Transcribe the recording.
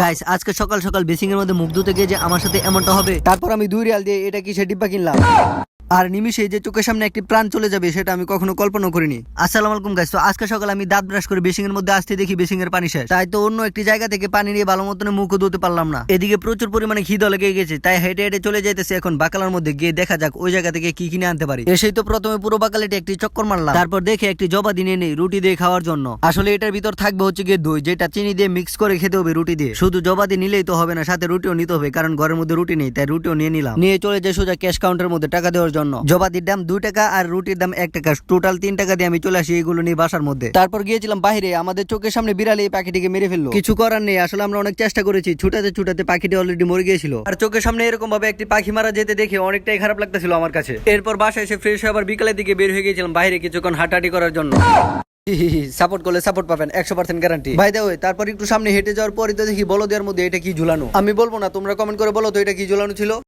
Guys আজকে সকাল সকাল বেসিং এর মধ্যে মুখ ধুতে গিয়ে যে আমার সাথে এমনটা হবে, তারপর আমি দুই রিয়াল দিয়ে এটা কি সে ডিব্বা কিনলাম? আর নিমিষে যে চোখের সামনে একটি প্রাণ চলে যাবে, সেটা আমি কখনো কল্পনা করিনি। আসসালাম আলাইকুম গাইস তো আজকে সকালে আমি দাঁত ব্রাশ করে বেসিং এর মধ্যে আসতে দেখি বেসিং এর পানি শেষ। তাই তো অন্য একটি জায়গা থেকে পানি নিয়ে ভালো মতন মুখ ধুতে পারলাম না। এদিকে প্রচুর পরিমাণে খিদে লেগে গেছে, তাই হেঁটে হেঁটে চলে যাইতেছে এখন বাকালার মধ্যে, গিয়ে দেখা যাক ওই জায়গা থেকে কি কিনে আনতে পারি। এসেই তো প্রথমে পুরো বাকালেটে একটি চক্কর মারলাম। তারপর দেখে একটি জবা দিনে নেই, রুটি দিয়ে খাওয়ার জন্য। আসলে এটার ভিতর থাকবে হচ্ছে গিয়ে দই, যেটা চিনি দিয়ে মিক্স করে খেতে হবে রুটি দিয়ে। শুধু জবা দিয়ে নিলেই তো হবে না, সাথে রুটিও নিতে হবে, কারণ ঘরের মধ্যে রুটি নেই, তাই রুটিও নিয়ে নিলাম। নিয়ে চলে যায় সোজা ক্যাশ কাউন্টারের মধ্যে টাকা দেওয়ার জন্য। জবাদির দাম দুই টাকা আর রুটির দাম এক টাকা। টোটাল তিন টাকা দিয়ে আমি চলে আসি এগুলো নিয়ে বাসার মধ্যে। তারপর গিয়েছিলাম বাইরে আমাদের চোখের সামনে বিড়ালে এই পাখিটিকে মেরে ফেলল। কিছু করার নেই, আসলে আমরা অনেক চেষ্টা করেছি, ছুটাতে ছুটাতে পাখিটি অলরেডি মরে গিয়েছিল। আর চোখের সামনে এরকম ভাবে একটি পাখি মারা যেতে দেখে অনেকটাই খারাপ লাগতেছিল আমার কাছে। এরপর বাসায় এসে ফ্রেশ হয়ে আবার বিকালের দিকে বের হয়ে গিয়েছিলাম বাইরে কিছুক্ষণ হাঁটাহাঁটি করার জন্য। সাপোর্ট করলে সাপোর্ট পাবেন, একশো পার্সেন্ট গ্যারান্টি ভাই দেওয়া তারপর একটু সামনে হেঁটে যাওয়ার পরই তো দেখি বলো দেওয়ার মধ্যে এটা কি ঝুলানো? আমি বলব না, তোমরা কমেন্ট করে বলো তো এটা কি ঝুলানো ছিল?